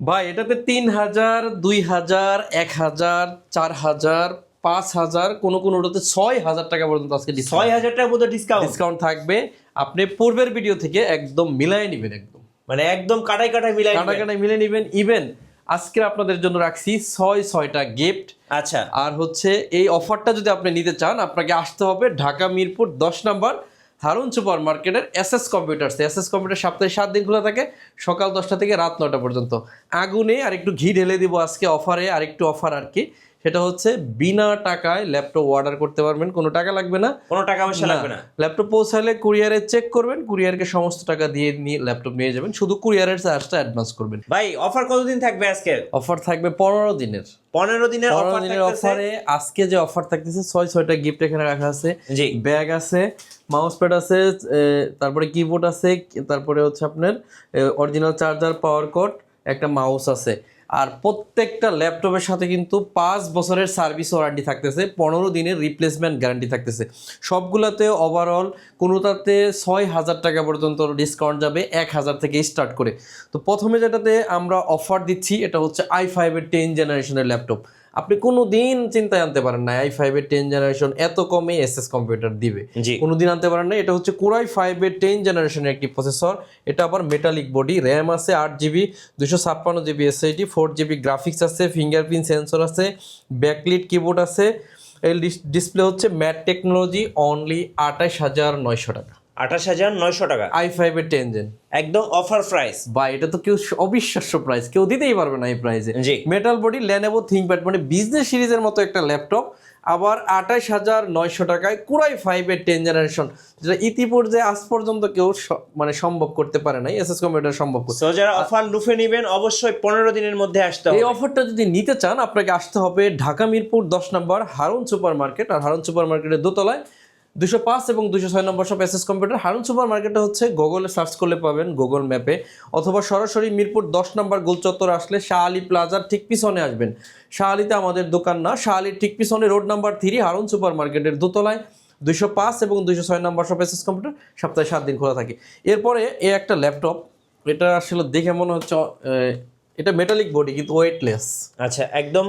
ভাই এটাতে তিন হাজার দুই হাজার এক হাজার চার হাজার পাঁচ হাজার কোনো কোনোটাতে ছয় হাজার টাকা পর্যন্ত আজকে ছয় হাজার টাকার মতো ডিসকাউন্ট ডিসকাউন্ট থাকবে। আপনি পূর্বের ভিডিও থেকে একদম মিলাই নেবেন একদম। মানে একদম কাটাই কাটাই মিলাই কাটাই কাটাই মিলে নেবেন। ইভেন আজকে আপনাদের জন্য রাখছি ছয় ছয়টা গিফট আচ্ছা। আর হচ্ছে এই অফারটা যদি আপনি নিতে চান আপনাকে আসতে হবে ঢাকা মিরপুর দশ নম্বর হারুন সুপার মার্কেটের S S computers. S S computer সপ্তাহে সাত দিন খোলা থাকে, সকাল দশটা থেকে রাত নটা পর্যন্ত। আগুনে আর একটু ঘি ঢেলে দিব আজকে অফারে আর একটু অফার আর কি। সেটা হচ্ছে বিনা টাকায় ল্যাপটপ অর্ডার করতে পারবেন কোনো টাকা লাগবে না। কোনো টাকা পয়সা লাগবে না। ল্যাপটপ পৌঁছালে কুরিয়ারে চেক করবেন কুরিয়ারকে সমস্ত টাকা দিয়ে নিয়ে ল্যাপটপ নিয়ে যাবেন শুধু কুরিয়ারের চার্জটা অ্যাডভান্স করবেন। ভাই অফার কতদিন থাকবে আজকে? অফার থাকবে পনেরো দিনের। পনেরো দিনের পনেরো অফার দিনের অফারে আজকে যে অফার থাকতেছে ছয় ছয়টা গিফট এখানে রাখা আছে। জি। ব্যাগ আছে মাউস প্যাড আছে তারপরে কিবোর্ড আছে তারপরে হচ্ছে আপনার অরিজিনাল চার্জার পাওয়ার কোড একটা মাউস আছে। আর প্রত্যেকটা ল্যাপটপের সাথে কিন্তু পাঁচ বছরের সার্ভিস ওয়ারেন্টি থাকতেছে, পনেরো দিনের রিপ্লেসমেন্ট গ্যারান্টি থাকতেছে। সবগুলোতে ওভারঅল কোনোটাতে ছয় হাজার টাকা পর্যন্ত ডিসকাউন্ট যাবে, এক হাজার থেকে স্টার্ট করে। তো প্রথমে যেটাতে আমরা অফার দিচ্ছি, এটা হচ্ছে আই ফাইভের টেন জেনারেশনের ল্যাপটপ। আপনি কোনো দিন চিন্তায় আনতে পারেন না আই ফাইভের টেন জেনারেশন এত কমে এস এস কম্পিউটার দিবে। জি। কোনোদিন আনতে পারেন না এটা হচ্ছে কোরাই ফাইভের টেন জেনারেশনের একটি প্রসেসর এটা আবার মেটালিক বডি র্যাম আছে আট জিবি দুশো ছাপ্পান্ন GB SIT four GB graphics আছে ফিঙ্গারপ্রিন্ট সেন্সর আছে ব্যাকলিট কিবোর্ড আছে এই ডিসপ্লে হচ্ছে ম্যাট টেকনোলজি অনলি আঠাশ হাজার নয়শো টাকা। আঠাশ হাজার নয়শো টাকা। আই ফাইভের টেন জেন একদম অফার প্রাইস বা এটা তো কেউ অবিশ্বাস্য প্রাইস কেউ দিতেই পারবে না এই প্রাইসে জি। মেটাল বডি ল্যানেভো থিঙ্কপ্যাড মানে বিজনেস সিরিজের মতো একটা ল্যাপটপ আবার আঠাশ হাজার নয়শো টাকায় কুড়াই ফাইভের টেন জেনারেশন যেটা ইতিপূর্বে আজ পর্যন্ত কেউ মানে সম্ভব করতে পারে নাই। এস এস কম্পিউটার সম্ভব করতে যারা অফার লুফে নেবেন অবশ্যই পনেরো দিনের মধ্যে আসতে হবে। এই অফারটা যদি নিতে চান আপনাকে আসতে হবে ঢাকা মিরপুর দশ নম্বর হারুন সুপার মার্কেট আর হারুন সুপার মার্কেটের দোতলায়। দুশো পাঁচ এবং দুশো ছয় নম্বর সব S S computer Harun super মার্কেটে হচ্ছে গুগলে সার্চ করলে পাবেন গুগল ম্যাপে অথবা সরাসরি মিরপুর দশ নম্বর গোল চত্বর আসলে শাহ আলী প্লাজার ঠিক পিছনে আসবেন। শাহ আলীতে আমাদের দোকান না, শাহ আলীর ঠিক পিছনে road number three Harun super মার্কেটের দোতলায় দুশো পাঁচ এবং দুশো ছয় নম্বর সব এস এস কম্পিউটার সপ্তাহে সাত দিন খোলা থাকে। এরপরে এ একটা ল্যাপটপ এটা আসলে দেখে মনে হচ্ছে এটা মেটালিক বডি কিন্তু ওয়েটলেস আচ্ছা একদম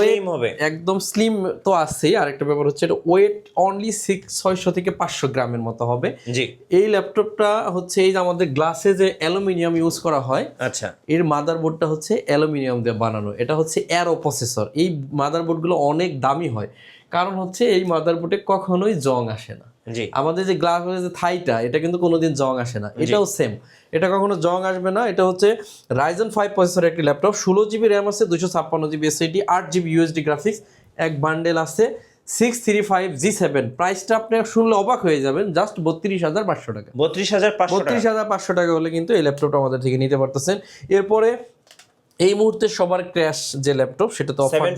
সেম হবে। একদম স্লিম তো আছেই। আরেকটা ব্যাপার হচ্ছে এটা ওয়েট অনলি সিক্স ছয়শো থেকে পাঁচশো গ্রামের মতো হবে। জি। এই ল্যাপটপটা হচ্ছে এই যে আমাদের গ্লাসে যে অ্যালুমিনিয়াম ইউজ করা হয় আচ্ছা। এর মাদারবোর্ডটা হচ্ছে অ্যালুমিনিয়াম দিয়ে বানানো। এটা হচ্ছে অ্যারো প্রসেসর এই মাদারবোর্ডগুলো অনেক দামি হয়। কারণ হচ্ছে এই মাদারবোর্ডে কখনোই জং আসে না। জি। আমাদের যে গ্লাস যে থাইটা এটা কিন্তু কোনোদিন জং আসে না। এটাও সেম এটা কখনো জং আসবে না। এটা হচ্ছে রাইজন ফাইভ প্রসেসরের একটি ল্যাপটপ ষোলো জিবি র্যাম আছে দুশো ছাপ্পান্ন জিবি এসআইডি আট জিবি ইউএসডি গ্রাফিক্স এক বান্ডেল আছে six three five G seven প্রাইসটা আপনি শুনলে অবাক হয়ে যাবেন। জাস্ট বত্রিশ হাজার পাঁচশো টাকা। বত্রিশ হাজার বত্রিশ হাজার পাঁচশো টাকা হলে কিন্তু এই ল্যাপটপটা আমাদের থেকে নিতে পারতেছেন। এরপরে এই মুহূর্তে সবার ক্র্যাশ যে ল্যাপটপ সেটা তো offer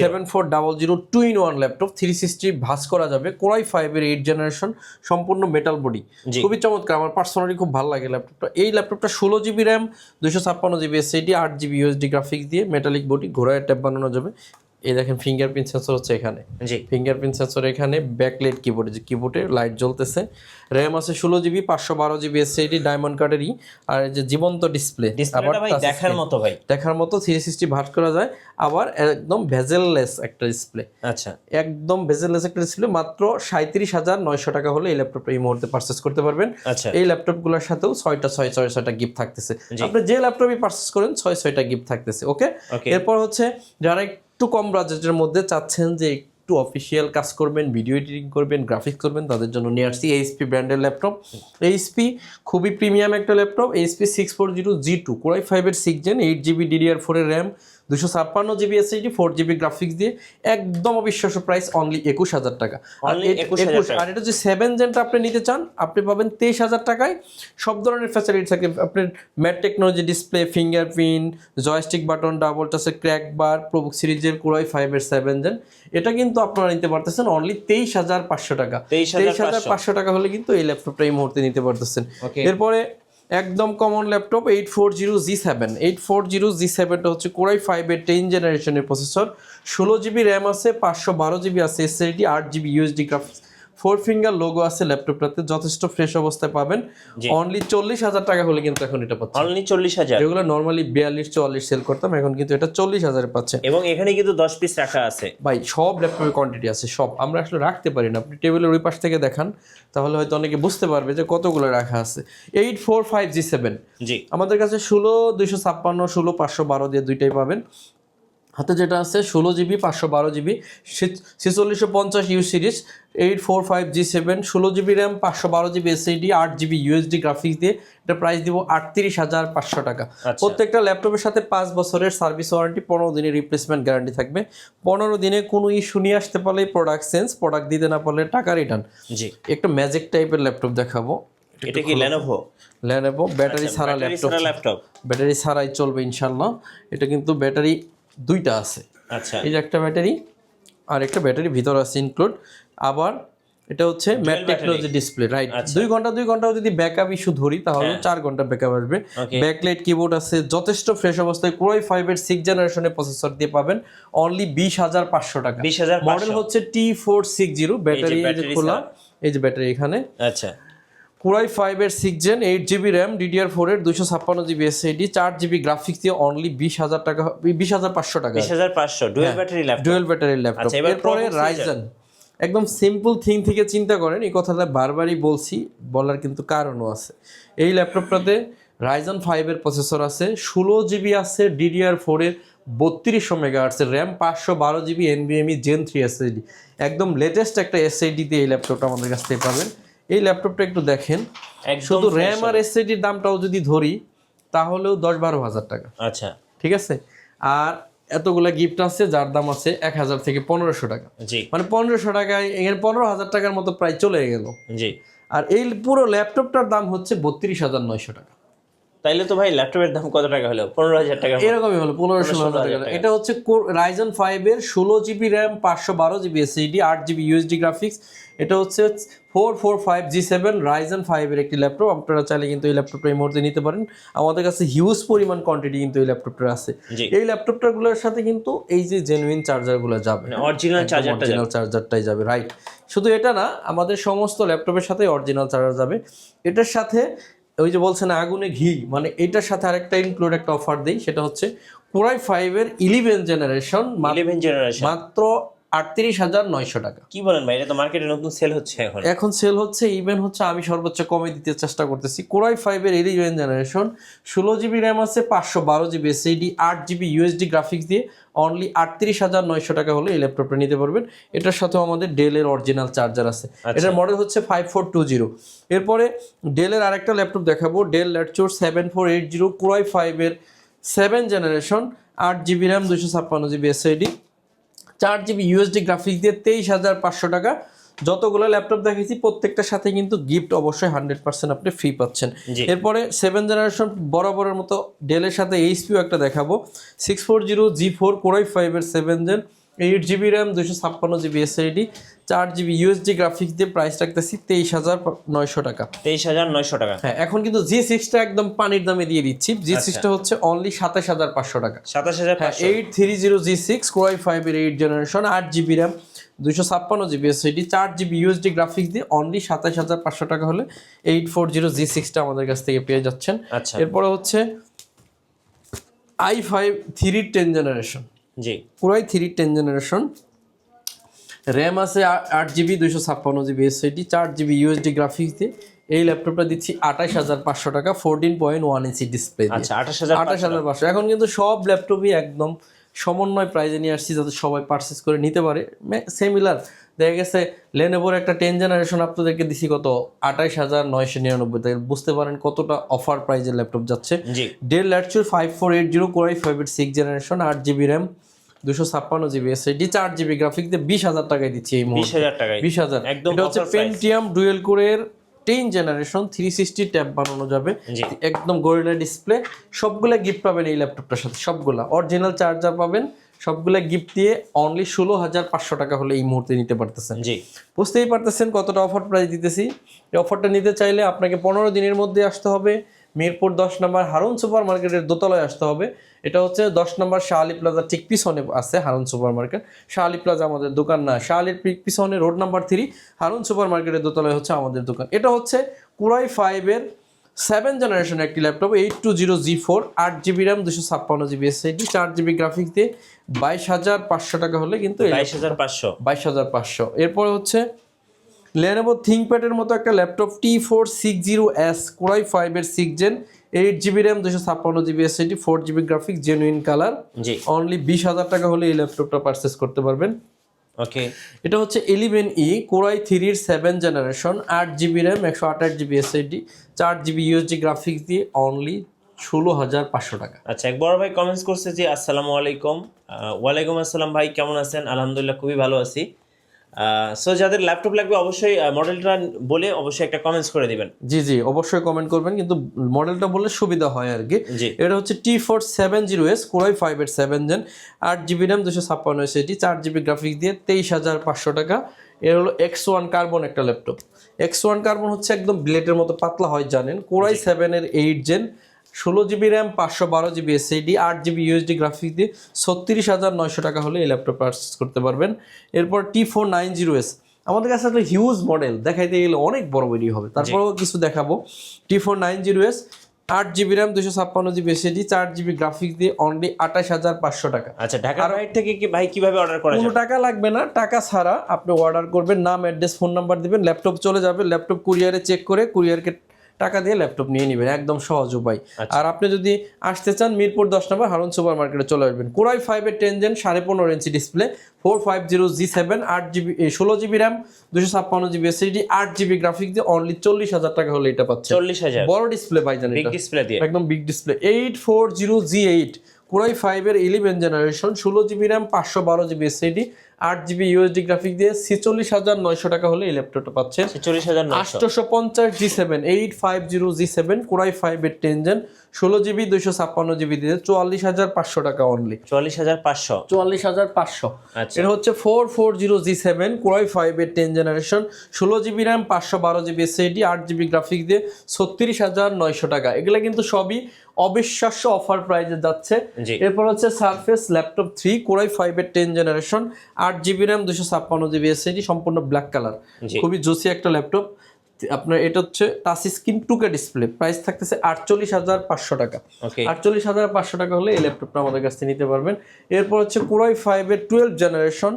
seven four double zero two in one laptop three sixty ভাস করা যাবে। কোরাই ফাইভের এইট জেনারেশন সম্পূর্ণ মেটাল বডি খুবই চমৎকার আমার পার্সোনালি খুব ভালো লাগে ল্যাপটপটা এই ল্যাপটপটা ষোলো জিবি র্যাম দুশো ছাপ্পান্ন জিবি এসএডি আট জিবি ইউএসডি গ্রাফিক্স দিয়ে মেটালিক বডি ঘোড়ায় ট্যাপ বানানো যাবে। এই দেখেন ফিঙ্গারপ্রিন্ট সেন্সর হচ্ছে এখানে। জি। ফিঙ্গারপ্রিন্ট সেন্সর এখানে ব্যাকলাইট কিবোর্ডে যে কিবোর্ডে লাইট জ্বলতেছে। র্যাম আছে ষোলো জিবি পাঁচশো বারো জিবি এসএডি ডায়মন্ড কার্ডেরই আর এই যে জীবন্ত ডিসপ্লে ভাই দেখার মতো ভাই। দেখার মতো থ্রি সিক্সটি ভাট করা যায়। আবার একদম ভেজেললেস একটা ডিসপ্লে আচ্ছা। একদম ভেজেললেস একটা ডিসপ্লে মাত্র সাঁত্রিশ হাজার নয়শো টাকা হলে এই ল্যাপটপটা এই মুহূর্তে পারচেস করতে পারবেন। আচ্ছা। এই ল্যাপটপগুলোর সাথেও ছয়টা ছয় ছয় ছয়টা গিফট থাকতেছে। আপনি যে ল্যাপটপই পারচেস করেন ছয় ছয়টা গিফট থাকতেছে ওকে ওকে এরপর হচ্ছে যারা একটু কম বাজেটের মধ্যে চাচ্ছেন যে একটু অফিসিয়াল কাজ করবেন ভিডিও এডিটিং করবেন গ্রাফিক্স করবেন, তাদের জন্য নিয়ে আসছি এইচপি ব্র্যান্ডের ল্যাপটপ এইচপি খুবই প্রিমিয়াম একটা laptop HP six four zero G two core i ফাইভের six gen eight GB DDR ফোরের র্যাম দুশো ছাপ্পান্ন GB SSD four GB graphics দিয়ে একদম অবিশ্বাস্য প্রাইস অনলি একুশ হাজার টাকা। আর Only এ- 21,000 একুশ টাকা। আর এটা যদি সেভেন জেনটা আপনি নিতে চান আপনি পাবেন তেইশ হাজার টাকায়। সব ধরনের ফ্যাসিলিটি থাকে। আপনার matte technology display fingerprint joystick button double টাচের ক্র্যাক বার প্রবুক সিরিজের কুড়াই ফাইভের সেভেন জেন এটা কিন্তু আপনারা নিতে পারতেছেন অনলি তেইশ হাজার পাঁচশো টাকা। তেইশ হাজার পাঁচশো। টাকা হলে কিন্তু এই ল্যাপটপটা এই মুহূর্তে নিতে পারতেছেন। এরপরে একদম common laptop eight four zero G seven eight four zero G সেভেনটা হচ্ছে কোরাই ফাইভের টেন জেনারেশনের প্রসেসর ষোলো জিবি র্যাম আছে, পাঁচশো বারো জিবি আছে এসএসডি আট GB USD graphics four finger logo আছে ল্যাপটপটাতে যথেষ্ট ফ্রেশ অবস্থায় পাবেন। অনলি চল্লিশ হাজার টাকা হলে কিন্তু এখন এটা পাচ্ছেন। অনলি চল্লিশ হাজার। যেগুলো নর্মালি বিয়াল্লিশ চুয়াল্লিশ সেল করতাম এখন কিন্তু এটা চল্লিশ হাজারে পাচ্ছেন এবং এখানে কিন্তু দশ পিস রাখা আছে। ভাই সব ল্যাপটপের কোয়ান্টিটি আছে সব। আমরা আসলে রাখতে পারি না। আপনি টেবিলের ওই পাশ থেকে দেখান তাহলে হয়তো অনেকে বুঝতে পারবে যে কতগুলো রাখা আছে। Eight four five G seven G. আমাদের কাছে ষোলো দুইশো ছাপ্পান্ন ষোলো পাঁচশো বারো দিয়ে দুইটাই পাবেন। হাতে যেটা আছে ষোলো জিবি পাঁচশো বারো জিবি ছেচল্লিশশো পঞ্চাশ U series eight four five G seven ষোলো জিবি র্যাম পাঁচশো বারো জিবি এসএইডি আট জিবি ইউএসডি গ্রাফিক্স দিয়ে এটা প্রাইস দিব আটত্রিশ হাজার পাঁচশো টাকা। আচ্ছা। প্রত্যেকটা ল্যাপটপের সাথে পাঁচ বছরের সার্ভিস ওয়ারেন্টি পনেরো দিনের রিপ্লেসমেন্ট গ্যারান্টি থাকবে। পনেরো দিনে কোনো ইস্যু নিয়ে আসতে পারলে প্রোডাক্ট চেঞ্জ প্রোডাক্ট দিতে না পারলে টাকা রিটার্ন জি। একটা ম্যাজিক টাইপের ল্যাপটপ দেখাবো। এটা কি লেনোভো ল্যানেভো ব্যাটারি ছাড়া ল্যাপটপ ল্যাপটপ ব্যাটারি ছাড়াই চলবে ইনশাল্লাহ এটা কিন্তু ব্যাটারি দুইটা আছে। আচ্ছা। এই যে একটা ব্যাটারি আর একটা ব্যাটারি ভিতর আছে ইনক্লুড আবার এটা হচ্ছে ম্যাট টেকনোলজি ডিসপ্লে রাইট দুই ঘণ্টা দুই ঘন্টাও যদি ব্যাকআপ ইস্যু ধরি তাহলে চার ঘণ্টা ব্যাকআপ আসবে. ব্যাকলাইট কিবোর্ড আছে যথেষ্ট ফ্রেশ অবস্থায় ক্রয় ফাইভ এর সিক্স জেনারেশনের প্রসেসর দিয়ে পাবেন। অনলি বিশ হাজার পাঁচশো টাকা। বিশ হাজার মডেল হচ্ছে T four six zero battery খোলা। এই যে ব্যাটারি এখানে। আচ্ছা। কোরাই ফাইভের six gen eight GB RAM DDR ফোরের দুশো ছাপ্পান্ন জিবি এসএডি চার জিবি গ্রাফিক্স দিয়ে অনলি বিশ হাজার টাকা বিশ হাজার পাঁচশো টাকা। বিশ হাজার পাঁচশো ডুয়েল ব্যাটারি ল্যাপটপ ডুয়েল ব্যাটারির ল্যাপটপ এরপরে রাইজেন একদম সিম্পল থিং থেকে চিন্তা করেন এই কথাটা বারবারই বলছি বলার কিন্তু কারণও আছে। এই ল্যাপটপটাতে রাইজন ফাইভের প্রসেসর আছে ষোলো জিবি আছে ডিডিআর ফোরের বত্রিশশো মেগাহার্টসের র্যাম পাঁচশো বারো জিবি এনবিএমই জেন থ্রি এসএসডি একদম লেটেস্ট একটা এসএডি দিয়ে এই ল্যাপটপটা আমাদের কাছ থেকে পাবেন। এই ল্যাপটপটা একটু দেখেন। শুধু র্যাম আর এসএসডির দামটাও যদি ধরি তাহলেও দশ বারো হাজার টাকা। আচ্ছা। ঠিক আছে? আর এতগুলা গিফট আছে যার দাম আছে এক হাজার থেকে পনেরোশো টাকা। জি। মানে পনেরোশো টাকায় এখানে পনেরো হাজার টাকার মতো প্রায় চলে গেল। জি। আর এই পুরো ল্যাপটপটার দাম হচ্ছে বত্রিশ হাজার নয়শো টাকা। তাইলে তো ভাই ল্যাপটপের দাম কত টাকা হলো? পনেরো হাজার টাকা এরকমই হলো পনেরো ষোলো হাজার টাকা। এটা হচ্ছে রাইজন ফাইভের ষোলো জিবি র্যাম পাঁচশো বারো জিবি এসএসডি আট জিবি ইউএসডি গ্রাফিক্স এটা হচ্ছে four four five G seven Ryzen ফাইভের একটি ল্যাপটপ। আপনারা চাইলে কিন্তু এই ল্যাপটপটা এই মুহূর্তে নিতে পারেন। আমাদের কাছে হিউজ পরিমাণ কোয়ান্টিটি কিন্তু এই ল্যাপটপটা আছে। এই ল্যাপটপটাগুলোর সাথে কিন্তু এই যে জেনুইন চার্জারগুলো যাবে অরিজিনাল চার্জারটা অরিজিনাল চার্জারটাই যাবে। রাইট শুধু এটা না আমাদের সমস্ত ল্যাপটপের সাথে অরিজিনাল চার্জার যাবে। এটার সাথে ওই যে বলছেন আগুনে ঘি মানে এটার সাথে আরেকটা ইনক্লুড একটা অফার দিই সেটা হচ্ছে কোরাই ফাইভের ইলেভেন জেনারেশন ইলেভেন জেনারেশন মাত্র আটত্রিশ হাজার নয়শো টাকা। কি বলেন ভাই এটা তো মার্কেটে নতুন সেল হচ্ছে এখন। এখন সেল হচ্ছে ইভেন হচ্ছে আমি সর্বোচ্চ কমে দিতে চেষ্টা করতেছি। কোরাই ফাইভের ইলেভেন জেনারেশন ষোলো জিবি র্যাম আছে পাঁচশো বারো জিবি এসএডি আট জিবি ইউএসডি গ্রাফিক্স দিয়ে অনলি আটত্রিশ হাজার নয়শো টাকা হলে এই ল্যাপটপটা নিতে পারবেন। এটার সাথেও আমাদের ডেলের অরিজিনাল চার্জার আছে। এটার মডেল হচ্ছে ফাইভ ফোর টু জিরো এরপরে ডেলের আরেকটা ল্যাপটপ দেখাবো Dell Latitude seven four eight zero core i ফাইভের সেভেন জেনারেশন আট জিবি র্যাম দুশো ছাপ্পান্ন জিবি এসএডি চার জিবি ইউএসডি গ্রাফিক্স দিয়ে তেইশ হাজার পাঁচশো টাকা। যতগুলো ল্যাপটপ দেখেছি প্রত্যেকটার সাথে কিন্তু গিফট অবশ্যই হান্ড্রেড পার্সেন্ট আপনি ফ্রি পাচ্ছেন। এরপরে সেভেন জেনারেশন বরাবরের মতো ডেলের সাথে এইচপিও একটা দেখাবো। Six four zero G four core i ফাইভের seven gen eight GB RAM দুশো ছাপ্পান্ন জিবি এসএডি চার জিবি ইউএসডি গ্রাফিক্স দিয়ে প্রাইস রাখতেছি তেইশ হাজার নয়শো টাকা। তেইশ হাজার নয়শো টাকা। হ্যাঁ এখন কিন্তু জি সিক্সটা একদম পানির দামে দিয়ে দিচ্ছি। জি সিক্সটা হচ্ছে অনলি সাতাশ হাজার পাঁচশো টাকা। সাতাশ হাজার হ্যাঁ eight three zero G six core i ফাইভের এইট জেনারেশন আট জিবি র্যাম দুশো ছাপ্পান্ন জিবি এসএডি চার জিবি ইউএসডি গ্রাফিক্স দিয়ে অনলি সাতাশ হাজার পাঁচশো টাকা হলে এইট ফোর জিরো জি সিক্সটা আমাদের কাছ থেকে পেয়ে যাচ্ছেন। আচ্ছা। এরপরে হচ্ছে I five three ten generation G. পুরাই থ্রি টেন জেনারেশন র্যাম আছে আট জিবি দুইশো ছাপ্পান্ন জিবি এসএডি চার জিবি ইউএসডি গ্রাফিক্স দিয়ে। এই ল্যাপটপটা দিচ্ছি আঠাশ হাজার পাঁচশো টাকা fourteen point one inch display আচ্ছা আঠাশ হাজার আঠাশ হাজার পাঁচশো। এখন কিন্তু সব ল্যাপটপই একদম সমন্বয় প্রাইজে নিয়ে আসছি যাতে সবাই পারচেস করে নিতে পারে। সেমিলার দেখা গেছে লেনেভোর একটা টেন জেনারেশন আপনাদেরকে দিছি কত? আঠাশ হাজার নয়শো নিরানব্বই। তাই বুঝতে পারেন কতটা অফার প্রাইজের ল্যাপটপ যাচ্ছে। Dell Latitude five four eight zero core i eight six generation আট জিবি র্যাম দুশো ছাপ্পান্ন জিবি এসএডি চার জিবি গ্রাফিক দিয়ে বিশ হাজার টাকায় দিচ্ছি এই বিশ হাজার টাকায়। বিশ হাজার। একদম এটা হচ্ছে পেন্টিয়াম ডুয়েল কোরের ten generation three sixty tab বানানো যাবে। একদম গোল্ডেন ডিসপ্লে সবগুলা গিফট পাবেন এই ল্যাপটপটার সাথে সবগুলা। অরিজিনাল চার্জার পাবেন সবগুলা গিফট দিয়ে অনলি ষোলো হাজার পাঁচশো টাকা হলে এই মুহূর্তে নিতে পারতেছেন। জি। বুঝতেই পারতেছেন কতটা অফার প্রাইস দিতেছি। এই অফারটা নিতে চাইলে আপনাকে পনেরো দিনের মধ্যে আসতে হবে। মিরপুর দশ নম্বর হারুন সুপার মার্কেটের দোতলায় আসতে হবে। এটা হচ্ছে দশ নম্বর শাহালি প্লাজা ঠিক পিছনে আছে Harun super market Shahali plaza আমাদের দোকান না শাহালির পিছনে road number three Harun super মার্কেটের দোতলায় হচ্ছে আমাদের দোকান। এটা হচ্ছে কুরাই ফাইভের সেভেন জেনারেশন একটি laptop eight two zero G four আট জিবি র্যাম দুশো ছাপ্পান্ন জিবি এস এসএসডি চার জিবি গ্রাফিক্স দিয়ে বাইশ হাজার পাঁচশো টাকা হলে কিন্তু বাইশ হাজার পাঁচশো। বাইশ হাজার পাঁচশো। এরপরে হচ্ছে লেনোভো থিঙ্কপ্যাডের মতো একটা laptop T four six zero S core i ফাইভের six gen eight GB RAM দুশো ছাপ্পান্ন GB SSD four GB graphics genuine colour G. Only বিশ হাজার টাকা হলে এই ল্যাপটপটা পারচেস করতে পারবেন। ওকে এটা হচ্ছে ইলেভেন ই কোরাই থ্রির সেভেন জেনারেশন আট জিবি র্যাম একশো আঠাশ জিবি এসএসডি চার জিবি ইউএসডি গ্রাফিক্স দিয়ে অনলি ষোলো হাজার পাঁচশো টাকা। আচ্ছা এক বড় ভাই কমেন্টস করছে যে আসসালামু আলাইকুম। ওয়ালাইকুম আসসালাম ভাই কেমন আছেন? আলহামদুলিল্লাহ খুবই ভালো আছি। সো যাদের ল্যাপটপ লাগবে অবশ্যই মডেলটা বলে অবশ্যই একটা কমেন্টস করে দিবেন। জি জি অবশ্যই কমেন্ট করবেন কিন্তু মডেলটা বললে সুবিধা হয় আর কি। এটা হচ্ছে T four seven zero S core i ফাইভের সেভেন জেন আট জিবি র্যাম দুশো ছাপ্পান্ন এসএসডি চার জিবি গ্রাফিক্স দিয়ে তেইশ হাজার পাঁচশো টাকা। এর হলো এক্স ওয়ান কার্বন একটা ল্যাপটপ এক্স ওয়ান কার্বন হচ্ছে একদম ব্লেডের মতো পাতলা হয় জানেন? কোরাই সেভেনের এইট জেন ষোলো জিবি র্যাম পাঁচশো বারো জিবি এসএসডি আট জিবি ইউএসডি গ্রাফিক্স দিয়ে ছত্রিশ হাজার নয়শো টাকা হলে এই ল্যাপটপ পারচেস করতে পারবেন। এরপর T four nine zero S আমাদের কাছে একটা হিউজ মডেল দেখাইতে গেলে অনেক বড় ভিডিও হবে। তারপরেও কিছু দেখাবো। T four nine zero S আট জিবি র্যাম দুশো ছাপ্পান্ন জিবি এসএসডি চার জিবি গ্রাফিক্স দিয়ে অনলি আঠাশ হাজার পাঁচশো টাকা। আচ্ছা ঢাকার বাইরে থেকে কি ভাই কীভাবে অর্ডার করা কোনো টাকা লাগবে না টাকা ছাড়া আপনি অর্ডার করবেন নাম অ্যাড্রেস ফোন নাম্বার দিবেন ল্যাপটপ চলে যাবে ল্যাপটপ কুরিয়ারে চেক করে কুরিয়ারকে টাকা দিয়ে ল্যাপটপ নিয়ে নেবেন একদম সহজ উপায়। আর আপনি যদি আসতে চান মিরপুর দশ নম্বর হারুন সুপার মার্কেটে চলে আসবেন। কোরাই ফাইভের টেন জেন সাড়ে পনেরো inch display four five zero G seven আট জিবি ষোলো জিবি র্যাম দুশো ছাপ্পান্ন জিবি এসএসডি আট জিবি গ্রাফিক দিয়ে অনলি চল্লিশ হাজার টাকা হলে এটা পাচ্ছে চল্লিশ হাজার। বড় ডিসপ্লে পাই জানি ডিসপ্লে দিয়ে। একদম big display eight four zero G eight core i ফাইভের ইলেভেন জেনারেশন ষোলো জিবি র্যাম পাঁচশো বারো জিবি এসএডি আট জিবি ইউএসডি গ্রাফিক দিয়ে ছেচল্লিশ হাজার নয়শো টাকা হলে এই ল্যাপটপটা পাচ্ছেন। ছেচল্লিশ হাজার আটশোশো পঞ্চাশ G seven eight five zero G seven core i ফাইভের টেন জেন ষোলো জিবি দুইশো ছাপ্পান্ন জিবি দিয়ে চুয়াল্লিশ হাজার পাঁচশো টাকা অনলি চুয়াল্লিশ হাজার পাঁচশো। চুয়াল্লিশ হাজার পাঁচশো। আচ্ছা। এটা হচ্ছে four four zero G seven core i ফাইভের টেন জেনারেশন ষোলো জিবি র্যাম পাঁচশো বারো জিবি এসএডি আট জিবি গ্রাফিক দিয়ে ছত্রিশ হাজার নয়শো টাকা। এগুলো কিন্তু সবই অবিশ্বাস্য অফার প্রাইজে যাচ্ছে। এরপর হচ্ছে Surface laptop three core i ফাইভের টেন জেনারেশন আট জিবি র্যাম দুশো ছাপ্পান্ন জিবি এসএডি সম্পূর্ণ ব্ল্যাক কালার খুবই জোসি একটা ল্যাপটপ আপনার এটা হচ্ছে touch screen two K display price থাকতেছে আটচল্লিশ হাজার পাঁচশো টাকা। আটচল্লিশ হাজার পাঁচশো টাকা হলে এই ল্যাপটপটা আমাদের কাছ থেকে নিতে পারবেন। এরপর হচ্ছে কোরাই ফাইভের টুয়েলভ জেনারেশন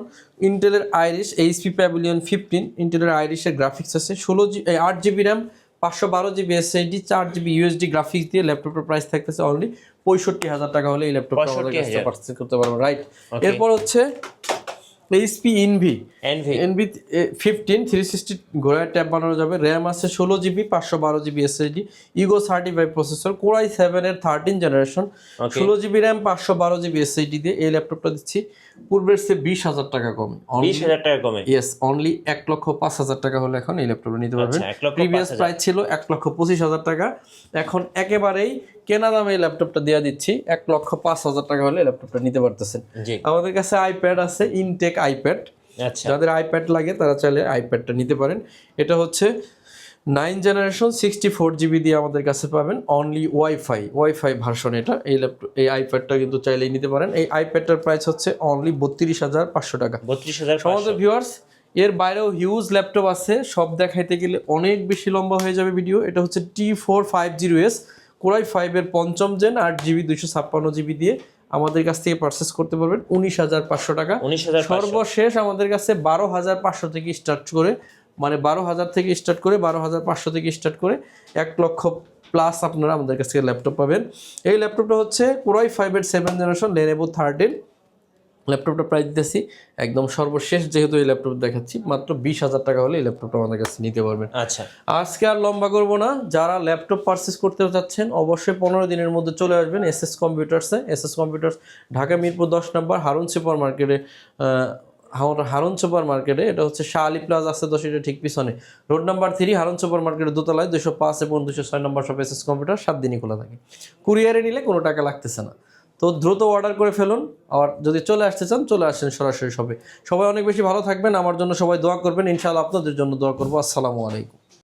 ইন্টেলের আইরিশ এইচপি প্যাভিলিয়ন ফিফটিন ইন্টেলের আইরিশের গ্রাফিক্স আছে ষোলো জি আট জিবি র্যাম পাঁচশো বারো জিবি এসএসডি চার জিবি ইউএসডি গ্রাফিক্স দিয়ে ল্যাপটপের প্রাইস থাকতেছে অনলি পঁয়ষট্টি হাজার টাকা হলে এই ল্যাপটপটা আমাদের কাছ থেকে 65,000 পারচেস করতে পারবেন রাইট এরপর হচ্ছে HP Envy Envy NB fifteen three sixty ঘোড়ায় ট্যাব বানানো যাবে। র্যাম আছে ষোলো জিবি পাঁচশো বারো GB SSD ego thirty five processor core i সেভেনের থার্টিন জেনারেশন ষোলো জিবি র্যাম পাঁচশো বারো জিবি এসএসডি দিয়ে এই ল্যাপটপটা দিচ্ছি। পূর্বের চেয়ে বিশ হাজার টাকা কম। বিশ হাজার টাকা কমে। ইয়েস অনলি এক লক্ষ পাঁচ হাজার টাকা হলে এখন এই ল্যাপটপটা নিতে পারবেন। আচ্ছা, লক্ষ প্রিভিয়াস প্রাইস ছিল এক লক্ষ পঁচিশ হাজার টাকা। এখন একেবারেই কেনা দামে এই ল্যাপটপটা দেওয়া দিচ্ছি। এক লক্ষ পাঁচ হাজার টাকা হলে ল্যাপটপটা নিতে পারতেছেন। আমাদের কাছে আইপ্যাড আছে ইনটেক আইপ্যাড আচ্ছা। যাদের আইপ্যাড লাগে তারা চাইলে আইপ্যাডটা নিতে পারেন। এটা হচ্ছে nine generation sixty four GB দিয়ে আমাদের কাছে পাবেন অনলি ওয়াইফাই ওয়াইফাই ভার্সন এটা এই ল্যাপটপ এই আইপ্যাডটা কিন্তু চাইলেই নিতে পারেন। এই আইপ্যাডটার প্রাইস হচ্ছে অনলি বত্রিশ হাজার পাঁচশো টাকা। বত্রিশ হাজার সমস্ত ভিউয়ার্স এর বাইরেও হিউজ ল্যাপটপ আছে। সব দেখাইতে গেলে অনেক বেশি লম্বা হয়ে যাবে ভিডিও এটা হচ্ছে T four five zero S core i ফাইভের পঞ্চম জেন আট জিবি দুইশো ছাপ্পান্ন জিবি দিয়ে আমাদের কাছ থেকে পারচেস করতে পারবেন। উনিশ হাজার পাঁচশো টাকা। উনিশ হাজার সর্বশেষ আমাদের কাছে বারো হাজার পাঁচশো থেকে স্টার্ট করে মানে বারো হাজার থেকে স্টার্ট করে বারো হাজার পাঁচশো থেকে স্টার্ট করে এক লক্ষ প্লাস আপনারা আমাদের কাছ থেকে ল্যাপটপ পাবেন। এই ল্যাপটপটা হচ্ছে কোরাই ফাইভের সেভেন জেনারেশন লেনেবো থার্টিন ল্যাপটপটা প্রাইস দিতেছি। একদম সর্বশেষ যেহেতু এই ল্যাপটপ দেখাচ্ছি মাত্র বিশ হাজার টাকা হলে এই ল্যাপটপটা আমাদের কাছে নিতে পারবেন। আচ্ছা। আজকে আর লম্বা করব না। যারা ল্যাপটপ পারচেস করতে চাচ্ছেন অবশ্যই পনেরো দিনের মধ্যে চলে আসবেন S S কম্পিউটার্সে S S computers Dhaka Mirpur দশ নম্বর হারুন সুপার মার্কেটে হারুন- সুপার মার্কেটে এটা হচ্ছে শাহ আলী প্লাজা আছে দশ এটা ঠিক পিছনে। Road number three Harun super মার্কেটের দোতলায় দুশো পাঁচ এবং দুশো ছয় নম্বর সব এস এস কম্পিউটার সাত দিনই খোলা থাকে। কুরিয়ারে নিলে কোনো টাকা লাগতেছে না। তো দ্রুত অর্ডার করে ফেলুন। আর যদি চলে আসতে চান, চলে আসেন সরাসরি সবে। সবাই অনেক বেশি ভালো থাকবেন। আমার জন্য সবাই দোয়া করবেন। ইনশাআল্লাহ আপনাদের জন্য দোয়া করব। আসসালামু আলাইকুম।